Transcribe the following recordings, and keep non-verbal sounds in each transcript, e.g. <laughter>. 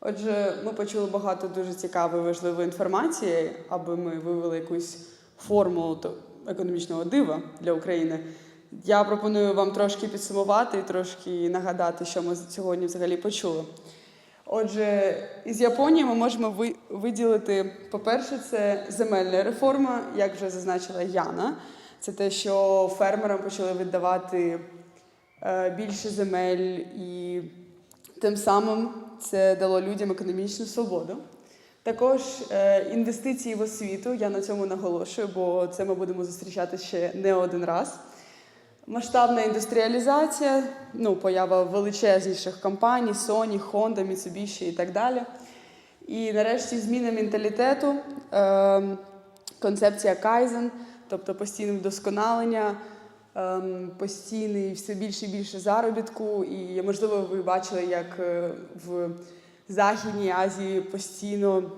Отже, ми почули багато дуже цікавої важливої інформації, аби ми вивели якусь формулу економічного дива для України. Я пропоную вам трошки підсумувати і трошки нагадати, що ми сьогодні взагалі почули. Отже, із Японії ми можемо ви- виділити, по-перше, це земельна реформа, як вже зазначила Яна. Це те, що фермерам почали віддавати е, більше земель, і тим самим це дало людям економічну свободу. Також е, інвестиції в освіту, я на цьому наголошую, бо це ми будемо зустрічати ще не один раз. Масштабна індустріалізація, ну, поява величезніших компаній, Sony, Honda, Mitsubishi і так далі. І нарешті зміна менталітету, е, концепція Kaizen, тобто постійне вдосконалення, постійний все більше і більше заробітку. І, можливо, ви бачили, як е, в Західній Азії постійно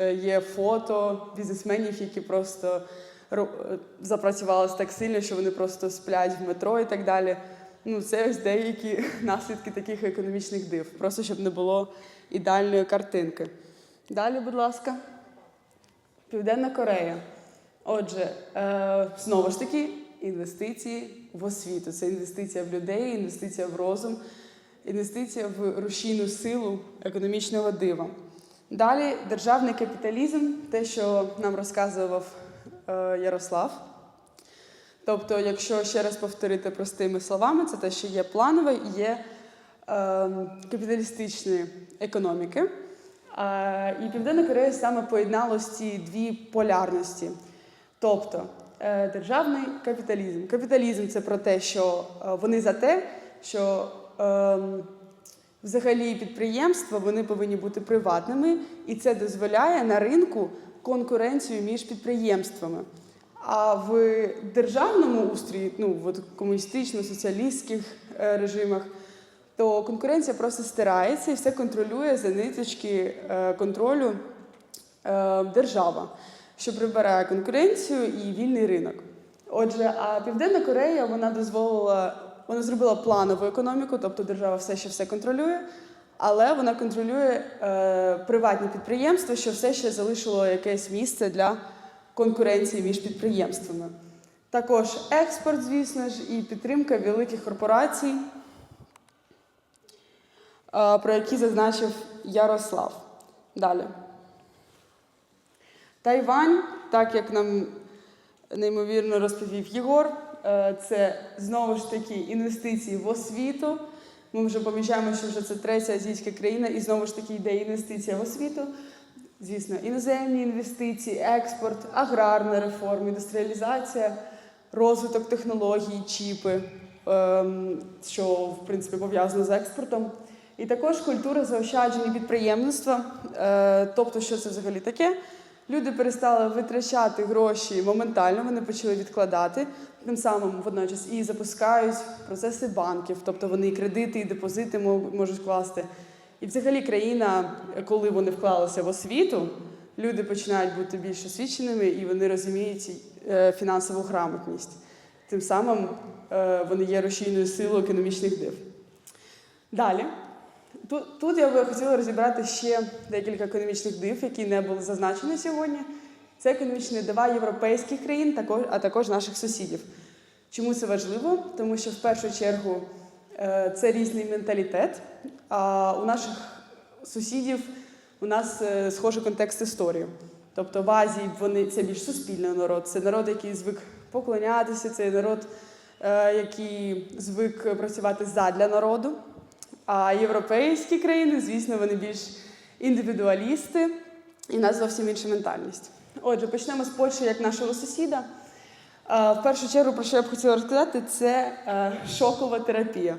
е, є фото бізнесменів, які просто ро- е, запрацювалися так сильно, що вони просто сплять в метро і так далі. Ну, це ось деякі <laughs> наслідки таких економічних див, просто щоб не було ідеальної картинки. Далі, будь ласка. Південна Корея. Отже, е, знову ж таки, інвестиції в освіту. Це інвестиція в людей, інвестиція в розум, інвестиція в рушійну силу економічного дива. Далі державний капіталізм, те, що нам розказував е, Ярослав. Тобто, якщо ще раз повторити простими словами, це те, що є планове і є е, капіталістичні економіки. Е, і Південна Корея саме поєднала ці дві полярності. Тобто державний капіталізм. Капіталізм це про те, що е, вони за те, що е, взагалі підприємства вони повинні бути приватними, і це дозволяє на ринку конкуренцію між підприємствами. А в державному устрої, ну в комуністично-соціалістських е, режимах, то конкуренція просто стирається і все контролює за ниточки е, контролю е, держава, що прибирає конкуренцію і вільний ринок. Отже, а Південна Корея вона дозволила, вона зробила планову економіку, тобто держава все ще все контролює, але вона контролює е, приватні підприємства, що все ще залишило якесь місце для конкуренції між підприємствами. Також експорт, звісно ж, і підтримка великих корпорацій, е, про які зазначив Ярослав. Далі. Тайвань, так як нам неймовірно розповів Єгор, е, це знову ж таки інвестиції в освіту. Ми вже помічаємо, що вже це третя азійська країна, і знову ж таки йде інвестиція в освіту. Звісно, іноземні інвестиції, експорт, аграрна реформа, індустріалізація, розвиток технологій, чіпи, ем, що в принципі пов'язано з експортом. І також культура заощадження підприємництва. Е, тобто, що це взагалі таке? Люди перестали витрачати гроші моментально, вони почали відкладати, тим самим водночас і запускають процеси банків, тобто вони і кредити, і депозити мо- можуть вкласти. І взагалі країна, коли вони вклалися в освіту, люди починають бути більш освіченими і вони розуміють е, фінансову грамотність. Тим самим е, вони є рушійною силою економічних див. Далі. Тут, тут я би хотіла розібрати ще декілька економічних див, які не були зазначені сьогодні. Це економічні дива європейських країн, а також наших сусідів. Чому це важливо? Тому що в першу чергу е, це різний менталітет. А у наших сусідів у нас е, схожий контекст історії. Тобто в Азії вони це більш суспільний народ, це народ, який звик поклонятися, це народ, е, який звик працювати задля народу. А європейські країни, звісно, вони більш індивідуалісти, і в нас зовсім інша ментальність. Отже, почнемо з Польщі як нашого сусіда. В першу чергу, про що я б хотіла розказати, це е, шокова терапія.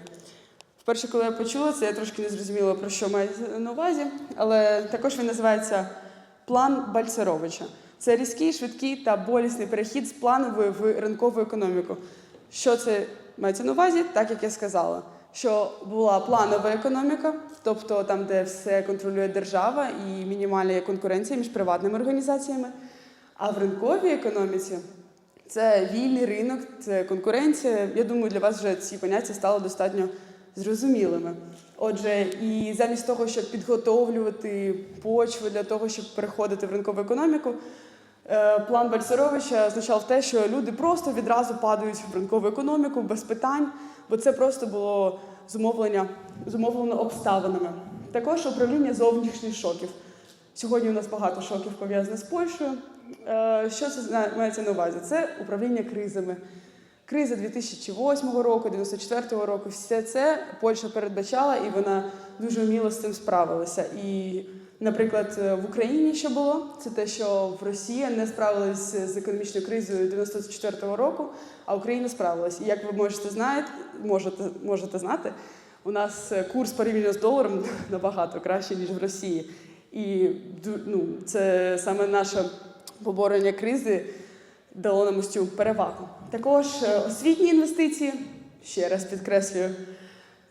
Вперше, коли я почула це, я трошки не зрозуміла, про що мається на увазі, але також він називається план Бальцеровича. Це різкий, швидкий та болісний перехід з планової в ринкову економіку. Що це мається на увазі? Так як я сказала, що була планова економіка, тобто там, де все контролює держава і мінімальна конкуренція між приватними організаціями. А в ринковій економіці це вільний ринок, це конкуренція. Я думаю, для вас вже ці поняття стало достатньо зрозумілими. Отже, і замість того, щоб підготовлювати почву для того, щоб переходити в ринкову економіку, е, план Бальцеровича означав те, що люди просто відразу падають в ринкову економіку без питань, бо це просто було зумовлення, зумовлено обставинами. Також управління зовнішніх шоків. Сьогодні у нас багато шоків пов'язаних з Польщею. Е, Що це мається на увазі? Це управління кризами. Криза 2008 року, 94 року, все це Польща передбачала, і вона дуже вміло з цим справилася. І, наприклад, е, в Україні що було? Це те, що в Росії не справилися з економічною кризою 94-го року, а Україна справилась. І як ви можете знати, можете, можете знати, у нас е, курс порівняно з доларом <laughs> набагато краще, ніж в Росії. І ну, це саме наше поборення кризи дало нам цю перевагу. Також е, освітні інвестиції, ще раз підкреслюю,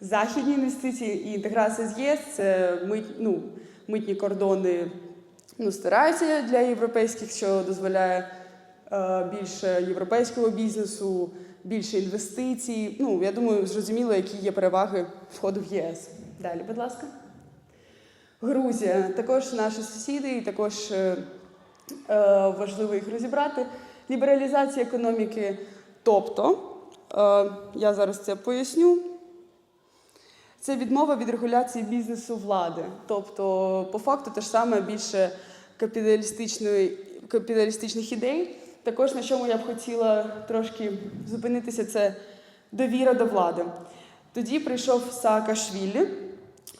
західні інвестиції і інтеграція з ЄС це мит, ну, митні кордони ну, стираються для європейських, що дозволяє е, більше європейського бізнесу, більше інвестицій. Ну, я думаю, зрозуміло, які є переваги входу в ЄС. Далі, будь ласка. Грузія також наші сусіди, і також е, е, важливо їх розібрати. Лібералізація економіки. Тобто, е, я зараз це поясню. Це відмова від регуляції бізнесу влади. Тобто, по факту, те ж саме більше капіталістичних ідей. Також на чому я б хотіла трошки зупинитися, це довіра до влади. Тоді прийшов Саакашвілі.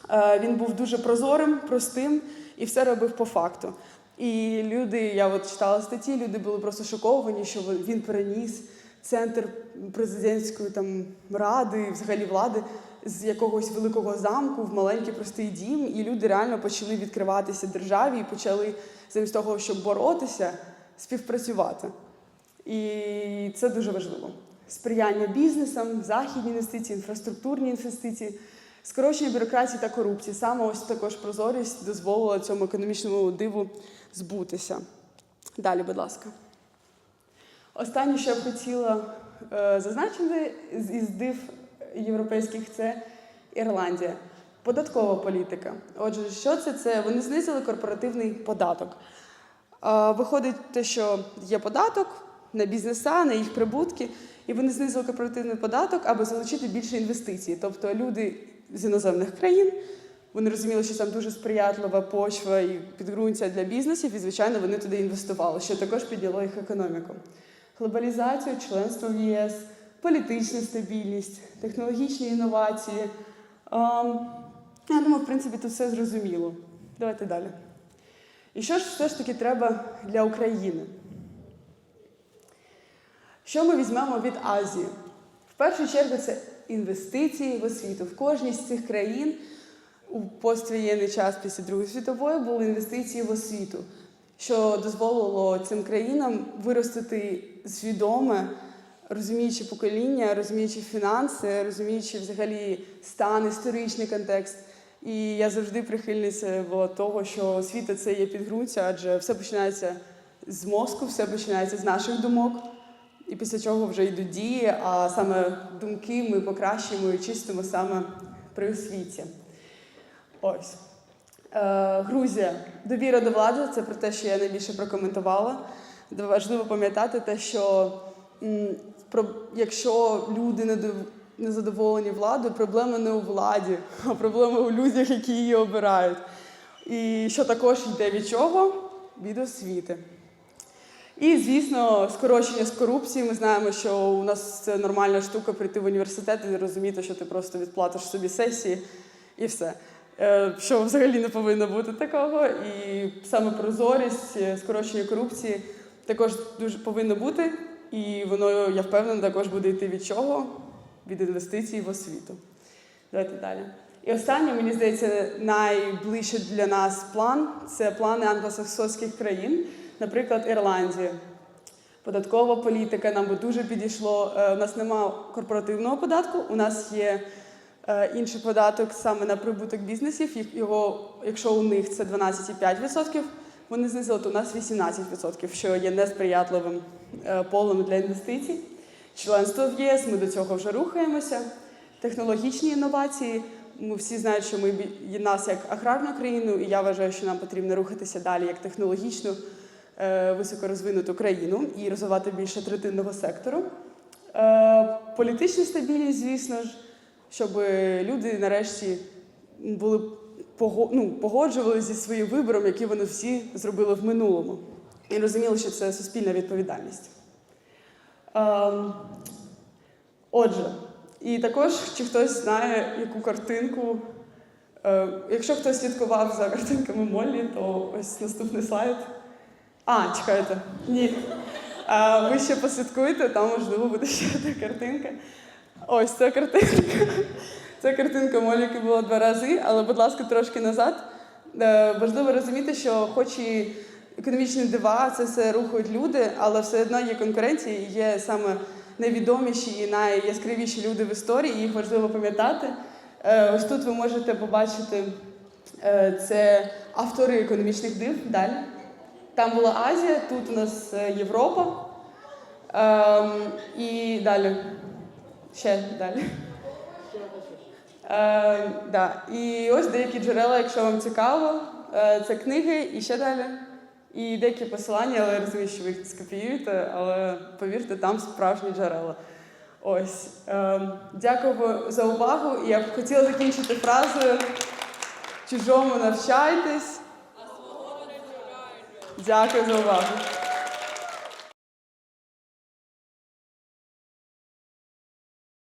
Е, Він був дуже прозорим, простим і все робив по факту. І люди, я от читала статті, люди були просто шоковані, що він переніс центр президентської там ради, взагалі влади з якогось великого замку в маленький простий дім, і люди реально почали відкриватися державі і почали замість того, щоб боротися, співпрацювати. І це дуже важливо. Сприяння бізнесам, західні інвестиції, інфраструктурні інвестиції, скорочення бюрократії та корупції. Саме ось також прозорість дозволила цьому економічному диву збутися. Далі, будь ласка. Останнє, що я б хотіла е, зазначити із див європейських, це Ірландія. Податкова політика. Отже, що це? Це вони знизили корпоративний податок. Виходить те, що є податок на бізнеса, на їх прибутки, і вони знизили корпоративний податок, аби залучити більше інвестицій. Тобто люди з іноземних країн вони розуміли, що там дуже сприятлива почва і підґрунтя для бізнесів, і, звичайно, вони туди інвестували, що також підняло їх економіку. Глобалізацію, членство в ЄС, політична стабільність, технологічні інновації. Ем, Я думаю, в принципі, тут все зрозуміло. Давайте далі. І що ж все ж таки треба для України? Що ми візьмемо від Азії? В першу чергу це інвестиції в освіту. В кожній з цих країн у поствоєнний час після Другої світової були інвестиції в освіту, що дозволило цим країнам виростити свідоме, розуміючи покоління, розуміючи фінанси, розуміючи взагалі стан, історичний контекст. І я завжди прихильниця була того, що освіта це є підґрунтя, адже все починається з мозку, все починається з наших думок. І після чого вже йдуть дії, а саме думки ми покращуємо і чистимо саме при освіті. Ось. Е, Грузія. Довіра до влади це про те, що я найбільше прокоментувала. Важливо пам'ятати те, що якщо люди не дов- не задоволені владою, проблема не у владі, а проблема у людях, які її обирають. І що також йде від чого? Від освіти. І, звісно, скорочення з корупції. Ми знаємо, що у нас це нормальна штука прийти в університет і розуміти, що ти просто відплатиш собі сесії і все. Е, Що взагалі не повинно бути такого. І саме прозорість, е, скорочення корупції також дуже повинно бути. І воно, я впевнена, також буде йти від чого? Від інвестицій в освіту. Давайте далі. І останнє, мені здається, найближче для нас план це плани англосаксонських країн, наприклад, Ірландія. Податкова політика нам би дуже підійшло. Е, У нас немає корпоративного податку, у нас є е, інший податок саме на прибуток бізнесів. Його, якщо у них це 12,5%, вони знизили, то у нас 18%, що є несприятливим полем для інвестицій. Членство в ЄС, ми до цього вже рухаємося. технологічні інновації. Ми всі знають, що ми нас як аграрну країну, і я вважаю, що нам потрібно рухатися далі як технологічну е, високорозвинуту країну і розвивати більше третинного сектору. Е, політична стабільність, звісно ж, щоб люди нарешті були ну, погоджувалися зі своїм вибором, який вони всі зробили в минулому, і розуміли, що це суспільна відповідальність. Ем, отже, і також, чи хтось знає, яку картинку. Е, якщо хтось слідкував за картинками Моллі, то ось наступний слайд. А, чекайте, ні. А, ви ще послідкуйте, там можливо буде ще одна картинка. Ось ця картинка. Це картинка Молі, яка була два рази, але, будь ласка, трошки назад. Е, Важливо розуміти, що хоч і економічні дива, це все рухають люди, але все одно є конкуренція, і є саме найвідоміші і найяскравіші люди в історії, і їх важливо пам'ятати. Е, Ось тут ви можете побачити е, це автори економічних див далі. Там була Азія, тут у нас е, Європа. Ем, і далі. Ще далі. Е, да. І ось деякі джерела, якщо вам цікаво, це книги і ще далі. І деякі посилання, але я розумію, що ви їх скопіюєте, але повірте, там справжні джерела. Ось. Е, дякую за увагу. І я б хотіла закінчити фразою чужому навчайтесь. Дякую за увагу.